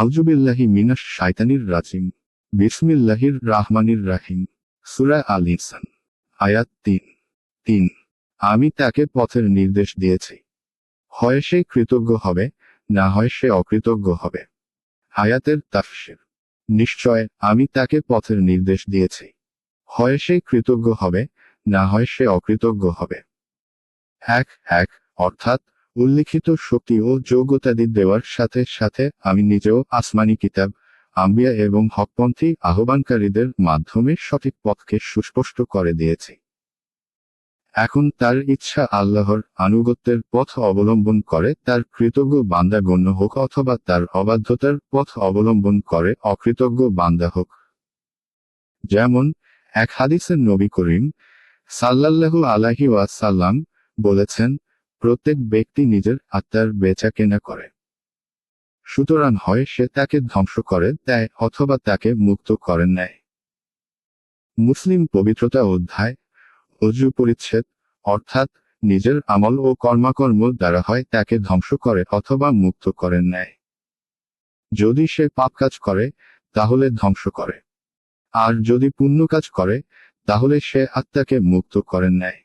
আউজুবিল্লাহি মিনাস শাইতানির রাজিম, বিসমিল্লাহির রাহমানির রাহিম। সুরা আল ইনসান, আয়াত তিন। তিন, আমি তাকে পথের নির্দেশ দিয়েছি। হয় সে কৃতজ্ঞ হবে, না হয় সে অকৃতজ্ঞ হবে। আয়াতের তাফসির, নিশ্চয় আমি তাকে পথের নির্দেশ দিয়েছি। হয় সে কৃতজ্ঞ হবে, না হয় সে অকৃতজ্ঞ হবে। এক এক, অর্থাৎ উল্লিখিত শক্তি ও যোগ্যতাদি দেওয়ার সাথে সাথে আমি নিজেও আসমানি কিতাব, আম্বিয়া এবং হকপন্থী আহ্বানকারীদের মাধ্যমে সঠিক পথকে সুস্পষ্ট করে দিয়েছি। এখন তার ইচ্ছা আল্লাহর আনুগত্যের পথ অবলম্বন করে, তার কৃতজ্ঞ বান্দা গণ্য হোক অথবা তার অবাধ্যতার পথ অবলম্বন করে অকৃতজ্ঞ বান্দা হোক। যেমন, এক হাদিসের নবী করিম সাল্লাল্লাহু আলাহি ওয়াসাল্লাম বলেছেন প্রত্যেক ব্যক্তি নিজের আত্মার বেচা কেনা করে। সুতরাং হয় সে তাকে ধ্বংস করে, দেয়, অথবা তাকে মুক্ত করে নেয়। মুসলিম পবিত্রতা অধ্যায়, অজু পরিচ্ছেদ, অর্থাৎ নিজের আমল ও কর্মাকর্ম দ্বারা হয় তাকে ধ্বংস করে অথবা মুক্ত করে নেয়। যদি সে পাপ কাজ করে, তাহলে ধ্বংস করে। আর যদি পুণ্য কাজ করে, তাহলে সে আত্মাকে মুক্ত করে নেয়।